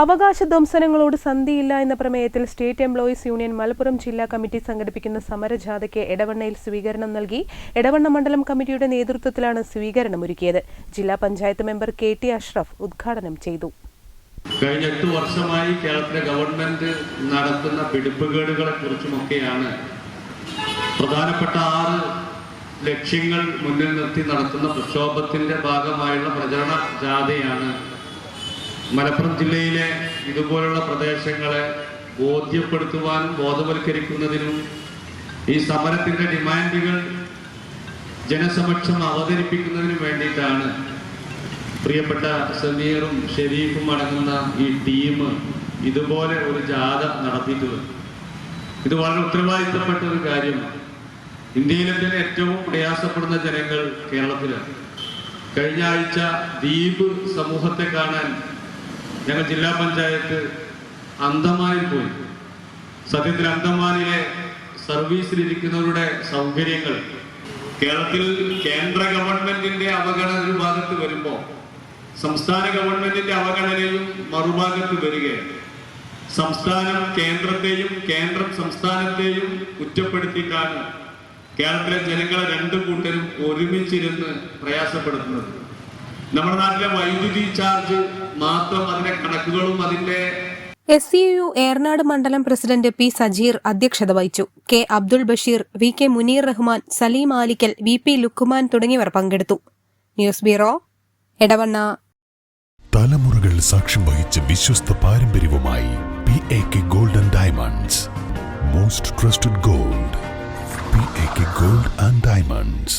അവകാശ ധ്വംസനങ്ങളോട് സന്ധിയില്ല എന്ന പ്രമേയത്തിൽ സ്റ്റേറ്റ് എംപ്ലോയീസ് യൂണിയൻ മലപ്പുറം ജില്ലാ കമ്മിറ്റി സംഘടിപ്പിക്കുന്ന സമരജാഥയ്ക്ക് എടവണ്ണയിൽ സ്വീകരണം നൽകി എടവണ്ണ മണ്ഡലം കമ്മിറ്റിയുടെ നേതൃത്വത്തിലാണ് സ്വീകരണമൊരുക്കിയത്. ജില്ലാ panchayat member K T Ashraf ഉദ്ഘാടനം ചെയ്തു. കഴിഞ്ഞ എട്ട് വർഷമായി കേരളത്തിലെ ഗവൺമെന്റ് നടത്തുന്ന പിടിപ്പുകേടുകളെ കുറിച്ചുമൊക്കെയാണ് പ്രധാനപ്പെട്ട ആറ് ലക്ഷ്യങ്ങൾ മുന്നിൽ നിർത്തി നടത്തുന്ന പ്രക്ഷോഭത്തിന്റെ ഭാഗമായുള്ള പ്രചരണ ജാഥയാണ് മലപ്പുറം ജില്ലയിലെ ഇതുപോലുള്ള പ്രദേശങ്ങളെ ബോധ്യപ്പെടുത്തുവാനും ബോധവൽക്കരിക്കുന്നതിനും ഈ സമരത്തിന്റെ ഡിമാൻഡുകൾ ജനസമക്ഷം അവതരിപ്പിക്കുന്നതിനും വേണ്ടിയിട്ടാണ് പ്രിയപ്പെട്ട സമീറും ഷെരീഫും അടങ്ങുന്ന ഈ ടീം ഇതുപോലെ ഒരു ജാഥ നടത്തിയിട്ടുള്ളത്. ഇത് വളരെ ഉത്തരവാദിത്തപ്പെട്ട ഒരു കാര്യമാണ്. ഇന്ത്യയിലെ തന്നെ ഏറ്റവും പ്രയാസപ്പെടുന്ന ജനങ്ങൾ കേരളത്തിലാണ്. കഴിഞ്ഞ ആഴ്ച ദ്വീപ് സമൂഹത്തെ കാണാൻ ഞങ്ങൾ ജില്ലാ പഞ്ചായത്ത് അന്തമാനിൽ പോയി. സത്യത്തിൽ അന്തമാനിലെ സർവീസിലിരിക്കുന്നവരുടെ സൗകര്യങ്ങൾ കേരളത്തിൽ കേന്ദ്ര ഗവൺമെന്റിന്റെ അവഗണന ഒരു ഭാഗത്ത് വരുമ്പോൾ സംസ്ഥാന ഗവൺമെന്റിന്റെ അവഗണനയും മറുഭാഗത്ത് വരികയാണ്. സംസ്ഥാനം കേന്ദ്രത്തെയും കേന്ദ്രം സംസ്ഥാനത്തെയും കുറ്റപ്പെടുത്തിയിട്ടാണ് കേരളത്തിലെ ജനങ്ങളെ രണ്ടു കൂട്ടരും ഒരുമിച്ചിരുന്ന് പ്രയാസപ്പെടുത്തുന്നത് നമ്മുടെ നാട്ടിലെ വൈദ്യുതി ചാർജ് മാത്രം അതിന്റെ കണക്കുകളും അതിന്റെ എസ് സി യു ഏർനാട് മണ്ഡലം പ്രസിഡന്റ് പി സജീർ അധ്യക്ഷത വഹിച്ചു. K Abdul Basheer V K Muneer Rahman Saleem Alikkal V P Lukkuman തുടങ്ങിയവർ പങ്കെടുത്തു. News bureau Edavanna. തലമുറകൾ സാക്ഷ്യം വഹിച്ച വിശ്വസ്ത പാരമ്പര്യവുമായി P A K golden diamonds most trusted gold P A K gold and diamonds